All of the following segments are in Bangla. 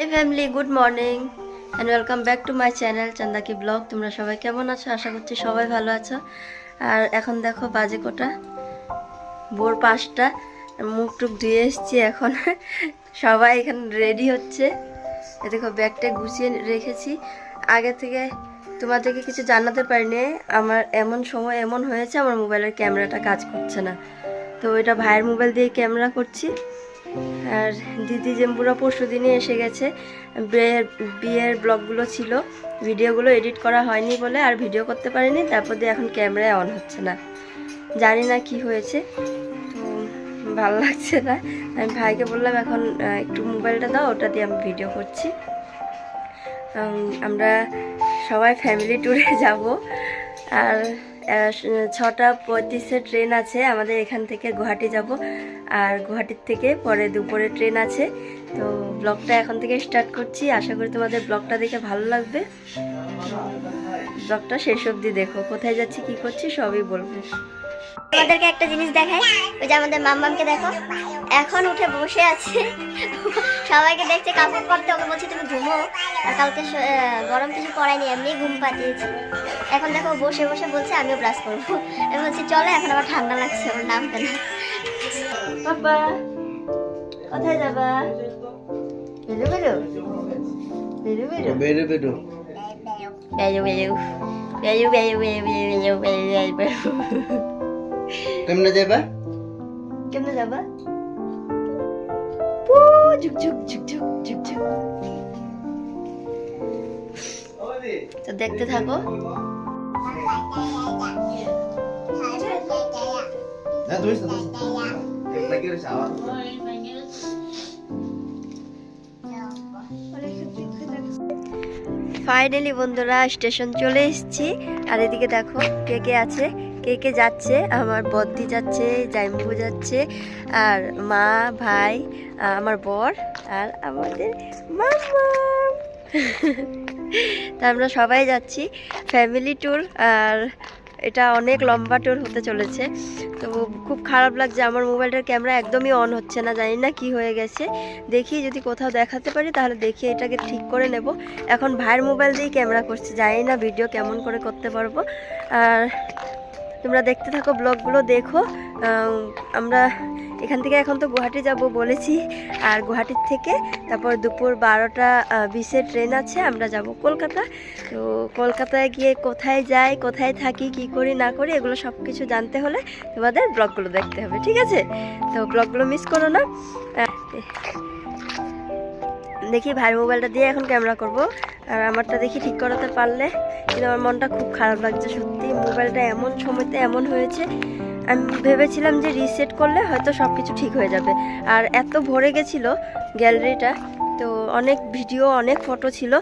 এই family good morning and welcome back to my channel চান্দাকি blog তোমরা সবাই কেমন আছো? আশা করছি সবাই ভালো আছো। আর এখন দেখো বাজে কোটা, ভোর পাঁচটা, মুখ টুক ধুয়ে এসছি এখন। সবাই এখানে রেডি হচ্ছে। এ দেখো ব্যাগটা গুছিয়ে রেখেছি। আগে থেকে তোমাদেরকে কিছু জানাতে পারিনি। আমার এমন সময় এমন হয়েছে, আমার মোবাইলের ক্যামেরাটা কাজ করছে না। তো এটা ভাইয়ের মোবাইল দিয়ে ক্যামেরা করছি। আর দিদি জেম্বুরা পরশু দিনে এসে গেছে। বিয়ের বিয়ের ব্লগগুলো ছিল, ভিডিওগুলো এডিট করা হয়নি বলে আর ভিডিও করতে পারিনি, তারপর দিয়ে এখন ক্যামেরায় অন হচ্ছে না। জানি না কি হয়েছে, তো ভালো লাগছে না। আমি ভাইকে বললাম, এখন একটু মোবাইলটা দাও, ওটা দিয়ে আমি ভিডিও করছি। আমরা সবাই ফ্যামিলি ট্যুরে যাব। আর ছটা পঁয়ত্রিশে ট্রেন আছে, আমাদের এখান থেকে গুয়াহাটি যাব। আর গুয়াহাটির থেকে পরে দুপুরে ট্রেন আছে। তো ব্লগটা এখন থেকে স্টার্ট করছি। আশা করি তোমাদের ব্লগটা দেখে ভালো লাগবে। ব্লগটা শেষ অবধি দেখো। কোথায় যাচ্ছি, কি করছি, সবই বলব। আমাদেরকে একটা জিনিস দেখাই। ওই যে আমাদের মাম্মামকে দেখো। এখন উঠে বসে আছে। সবাইকে দেখছে, কাপড় পরতে। ওকে বলছে, তুমি ঘুমো। আর কালকে গরম কিছু পড়ায়নি এমনি ঘুম পাঠিয়েছি এখন দেখো, বসে বসে বলছে, আমিও ব্রাশ করব। আমি বলছি, চলো, এখন আমার ঠান্ডা লাগছে ওর নামতে না। 빠빠 어디 잡아 베르베르 베르베르 베르베르 베르베르 কেমনে যাবা কেমনে যাবা পু ঝুক ঝুক ঝুক ঝুক ঝুক ঝুক তো দেখতে থাকো তুই নাকি রে চাওয়া ফাইনালি বন্ধুরা স্টেশন চলে এসেছি। আর এদিকে দেখো কে কে আছে কে কে যাচ্ছে। আমার বদ্দি যাচ্ছে জাইম্বু যাচ্ছে আর মা ভাই আমার বর আর আমাদের মামা তা আমরা সবাই যাচ্ছি ফ্যামিলি ট্যুর আর এটা অনেক লম্বা ট্যুর হতে চলেছে। তো খুব খারাপ লাগছে। আমার মোবাইলটার ক্যামেরা একদমই অন হচ্ছে না, জানি না কি হয়ে গেছে। দেখি যদি কোথাও দেখাতে পারি, তাহলে দেখি এটাকে ঠিক করে নেব। এখন ভাইয়ের মোবাইল দিয়েই ক্যামেরা করছি, জানি না ভিডিও কেমন করে করতে পারব। আর তোমরা দেখতে থাকো ব্লগগুলো দেখো। আমরা এখান থেকে এখন তো গুয়াহাটি যাব বলেছি। আর গুয়াহাটির থেকে তারপর দুপুর বারোটা বিশে ট্রেন আছে, আমরা যাব কলকাতা। তো কলকাতায় গিয়ে কোথায় যাই, কোথায় থাকি, কি করি, না করি, এগুলো সব কিছু জানতে হলে তোমাদের ব্লগগুলো দেখতে হবে, ঠিক আছে? তো ব্লগগুলো মিস করো না। দেখি ভাইয়ের মোবাইলটা দিয়ে এখন ক্যামেরা করব। আর আমারটা দেখি ঠিক করাতে পারলে। কিন্তু আমার মনটা খুব খারাপ লাগছে, সত্যি। মোবাইলটা এমন সময়তে এমন হয়েছে। আমি ভেবেছিলাম যে রিসেট করলে হয়তো সব কিছু ঠিক হয়ে যাবে। আর এত ভরে গেছিল গ্যালারিটা তো অনেক ভিডিও অনেক ফটো ছিল।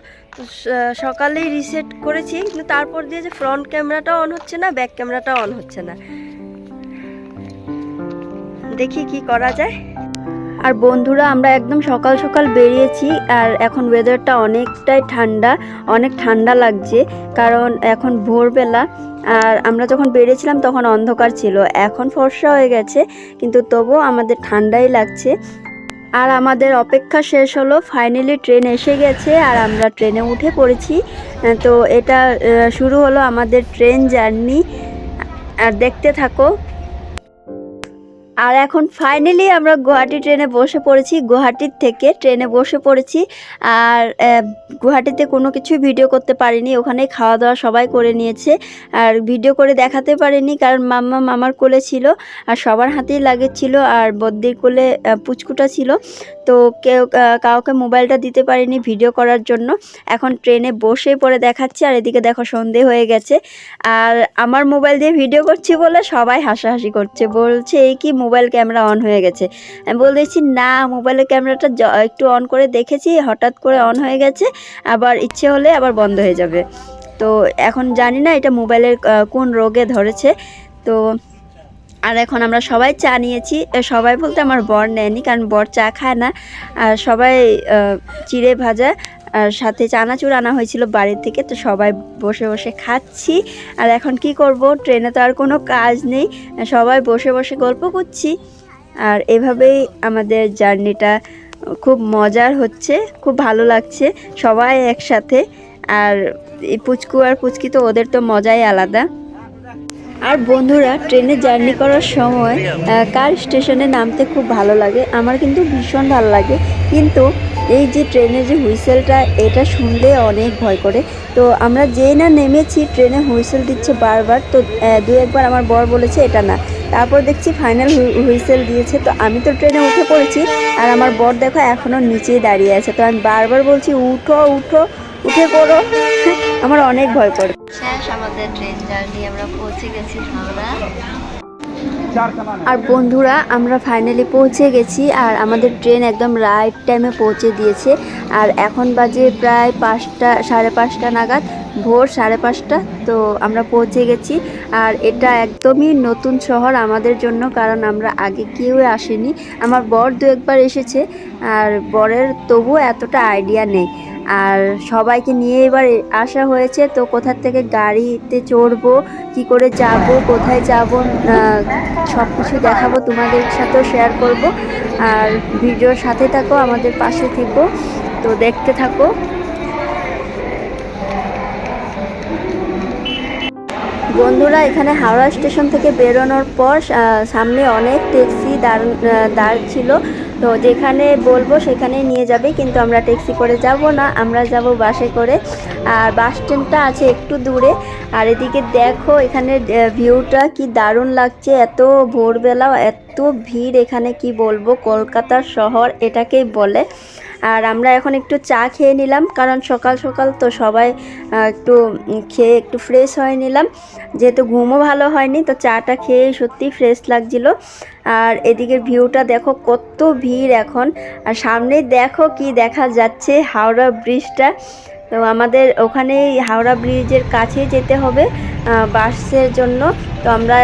সকালেই রিসেট করেছি, কিন্তু তারপর দিয়ে যে ফ্রন্ট ক্যামেরাটা অন হচ্ছে না ব্যাক ক্যামেরাটা অন হচ্ছে না। দেখি কি করা যায়। আর বন্ধুরা, আমরা একদম সকাল সকাল বেরিয়েছি আর এখন ওয়েদারটা অনেকটাই ঠান্ডা, অনেক ঠান্ডা লাগছে কারণ এখন ভোরবেলা আর আমরা যখন বেরিয়েছিলাম তখন অন্ধকার ছিল, এখন ফর্সা হয়ে গেছে কিন্তু তবুও আমাদের ঠান্ডাই লাগছে। আর আমাদের অপেক্ষা শেষ হলো ফাইনালি ট্রেন এসে গেছে আর আমরা ট্রেনে উঠে পড়েছি। তো এটা শুরু হলো আমাদের ট্রেন জার্নি আর দেখতে থাকো। আর এখন ফাইনালি আমরা গুয়াহাটি ট্রেনে বসে পড়েছি গুয়াহাটির থেকে ট্রেনে বসে পড়েছি। আর গুয়াহাটিতে কোনো কিছুই ভিডিও করতে পারিনি ওখানে খাওয়া দাওয়া সবাই করে নিয়েছে। আর ভিডিও করে দেখাতে পারিনি, কারণ মাম্মা মামার কোলে ছিল, আর সবার হাতেই লাগেজ ছিল, আর বদ্দির কোলে পুচকুটা ছিল। তো কেউ কাউকে মোবাইলটা দিতে পারিনি ভিডিও করার জন্য। এখন ট্রেনে বসে পড়ে দেখাচ্ছি, আর এদিকে দেখো সন্ধে হয়ে গেছে। আর আমার মোবাইল দিয়ে ভিডিও করছি বলে সবাই হাসাহাসি করছে, বলছে এই কি মোবাইল ক্যামেরা অন হয়ে গেছে। আমি বলেছি না, মোবাইলের ক্যামেরাটা একটু অন করে দেখেছি, হঠাৎ করে অন হয়ে গেছে, আবার ইচ্ছে হলে আবার বন্ধ হয়ে যাবে। তো এখন জানি না এটা মোবাইলের কোন রোগে ধরেছে। তো আর এখন আমরা সবাই চা নিয়েছি। সবাই বলতে আমার বর নেয়নি, কারণ বর চা খায় না। আর সবাই চিড়ে ভাজা, আর সাথে চানাচুর আনা হয়েছিল বাড়ির থেকে, তো সবাই বসে বসে খাচ্ছি। আর এখন কি করব, ট্রেনে তো আর কোনো কাজ নেই। সবাই বসে বসে গল্প করছি। আর এভাবেই আমাদের জার্নিটা খুব মজার হচ্ছে, খুব ভালো লাগছে সবাই একসাথে। আর এই পুচকু আর পুচকি তো ওদের তো মজাই আলাদা। আর বন্ধুরা, ট্রেনে জার্নি করার সময় কার স্টেশনে নামতে খুব ভালো লাগে? আমার কিন্তু ভীষণ ভালো লাগে। কিন্তু এই যে ট্রেনের যে হুইসেলটা, এটা শুনলে অনেক ভয় করে। তো আমরা যেই না নেমেছি, ট্রেনে হুইসেল দিচ্ছে বারবার। তো দু একবার আমার বর বলেছে এটা না। তারপর দেখছি ফাইনাল হুইসেল দিয়েছে। তো আমি তো ট্রেনে উঠে পড়েছি। আর আমার বর দেখো এখনও নিচেই দাঁড়িয়ে আছে। তো আমি বারবার বলছি, উঠো উঠো। উঠে পড়ো। আমার অনেক ভয় করে। শেষ আমাদের ট্রেন জার্নি আমরা পৌঁছে গেছি হাওড়া। আর বন্ধুরা আমরা ফাইনালি পৌঁছে গেছি আর আমাদের ট্রেন একদম রাইট টাইমে পৌঁছে দিয়েছে। আর এখন বাজে প্রায় পাঁচটা সাড়ে পাঁচটা নাগাদ ভোর সাড়ে পাঁচটা তো আমরা পৌঁছে গেছি। আর এটা একদমই নতুন শহর আমাদের জন্য কারণ আমরা আগে কেউ আসেনি। আমার বর দু একবার এসেছে আর বরের তবু এতটা আইডিয়া নেই। আর সবাইকে নিয়ে এবার আসা হয়েছে। তো কোথা থেকে গাড়িতে চড়বো, কি করে যাব, কোথায় যাব সব কিছু দেখাবো তোমাদের সাথেও শেয়ার করব। আর ভিডিওর সাথে থাকো, আমাদের পাশে থেকো। তো দেখতে থাকো। বন্ধুরা, এখানে হাওড়া স্টেশন থেকে বেরোনোর পর সামনে অনেক ট্যাক্সি দাঁড় দাঁড় ছিল। তো যেখানে বলব সেখানে নিয়ে যাবে, কিন্তু আমরা ট্যাক্সি করে যাব না, আমরা যাব বাসে করে। আর বাস স্ট্যান্ডটা আছে একটু দূরে। আর এদিকে দেখো এখানে ভিউটা কি দারুণ লাগছে, এত ভোরবেলা, এত ভিড় এখানে কি বলব কলকাতার শহর এটাকেই বলে। আর আমরা এখন একটু চা খেয়ে নিলাম, কারণ সকাল সকাল তো সবাই একটু খেয়ে একটু ফ্রেশ হয়ে নিলাম। যেহেতু ঘুমও ভালো হয়নি, তো চাটা খেয়ে সত্যি ফ্রেশ লাগছিল। আর এদিকের ভিউটা দেখো কত ভিড় এখন। আর সামনে দেখো কি দেখা যাচ্ছে, হাওড়া ব্রিজটা তো আমাদের ওখানে হাওড়া ব্রিজের কাছে যেতে হবে বাসের জন্য। তো আমরা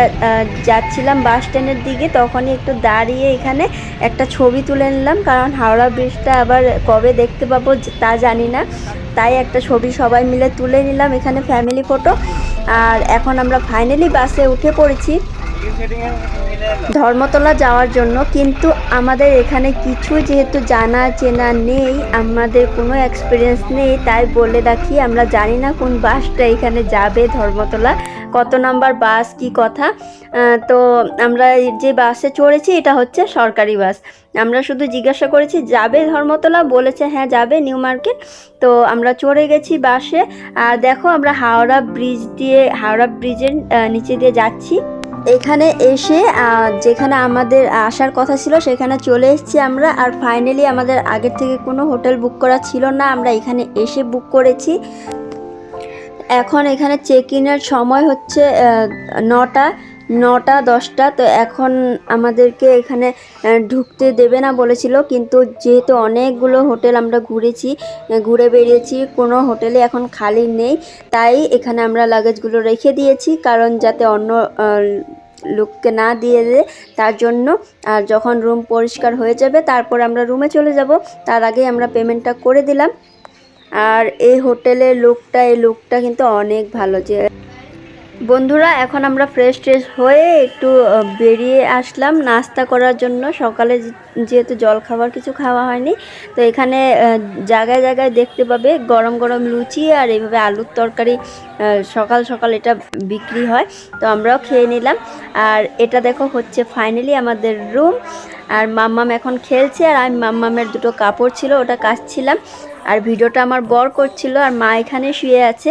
যাচ্ছিলাম বাস স্ট্যান্ডের দিকে, তখনই একটু দাঁড়িয়ে এখানে একটা ছবি তুলে নিলাম, কারণ হাওড়া ব্রিজটা আবার কবে দেখতে পাবো তা জানি না। তাই একটা ছবি সবাই মিলে তুলে নিলাম এখানে ফ্যামিলি ফটো আর এখন আমরা ফাইনালি বাসে উঠে পড়েছি। ধর্মতলা যাওয়ার জন্য, কিন্তু আমাদের এখানে কিছু যেহেতু জানা চেনা নেই, আমাদের কোনো এক্সপিরিয়েন্স নেই, তাই বলে রাখি, আমরা জানি না কোন বাসটা এখানে যাবে ধর্মতলা, কত নাম্বার বাস, কি কথা। তো আমরা যে বাসে চড়েছি, এটা হচ্ছে সরকারি বাস। আমরা শুধু জিজ্ঞাসা করেছি, যাবে ধর্মতলা? বলেছে হ্যাঁ যাবে নিউ মার্কেট। তো আমরা চড়ে গেছি বাসে। আর দেখো, আমরা হাওড়া ব্রিজ দিয়ে, হাওড়া ব্রিজের নিচে দিয়ে যাচ্ছি। এখানে এসে যেখানে আমাদের আসার কথা ছিল, সেখানে চলে এসেছি আমরা। আর ফাইনালি আমাদের আগের থেকে কোনো হোটেল বুক করা ছিল না। আমরা এখানে এসে বুক করেছি। এখন এখানে চেক ইনের সময় হচ্ছে নটা। নটা, দশটা, তো এখন আমাদেরকে এখানে ঢুকতে দেবে না বলেছিল, কিন্তু যেহেতু অনেকগুলো হোটেল আমরা ঘুরেছি ঘুরে বেরিয়েছি, কোনো হোটেলে এখন খালি নেই, তাই এখানে আমরা লাগেজগুলো রেখে দিয়েছি, কারণ যাতে অন্য লোককে না দিয়ে দেয়, তার জন্য, আর যখন রুম পরিষ্কার হয়ে যাবে, তারপর আমরা রুমে চলে যাব, তার আগে আমরা পেমেন্টটা করে দিলাম, আর এই হোটেলের লোকটা এই লোকটা কিন্তু অনেক ভালো যে বন্ধুরা, এখন আমরা ফ্রেশ ট্রেশ হয়ে একটু বেরিয়ে আসলাম নাস্তা করার জন্য। সকালে যেহেতু জল খাবার কিছু খাওয়া হয়নি, তো এখানে জায়গায় জায়গায় দেখতে পাবে গরম গরম লুচি আর এইভাবে আলুর তরকারি সকাল সকাল এটা বিক্রি হয়। তো আমরাও খেয়ে নিলাম। আর এটা দেখো হচ্ছে ফাইনালি আমাদের রুম আর মাম্মাম এখন খেলছে, আর আমি মাম্মামের দুটো কাপড় ছিল, ওটা কাচছিলাম। আর ভিডিওটা আমার বর করছিল আর মা এখানে শুয়ে আছে।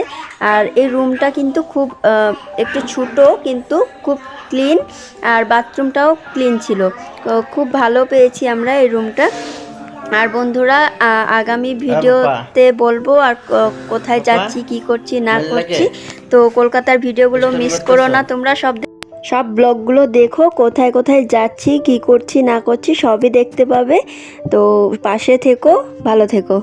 আর এই রুমটা কিন্তু খুব একটু ছোটো কিন্তু খুব ক্লিন আর বাথরুমটাও ক্লিন ছিল। খুব ভালো পেয়েছি আমরা এই রুমটা। আর বন্ধুরা আগামী ভিডিওতে বলব আর কোথায় যাচ্ছি কি করছি না করছি। তো কলকাতার ভিডিওগুলো মিস করো না তোমরা সব সব ব্লগগুলো দেখো কোথায় কোথায় যাচ্ছি কি করছি না করছি সবই দেখতে পাবে। তো পাশে থেকো ভালো থেকো।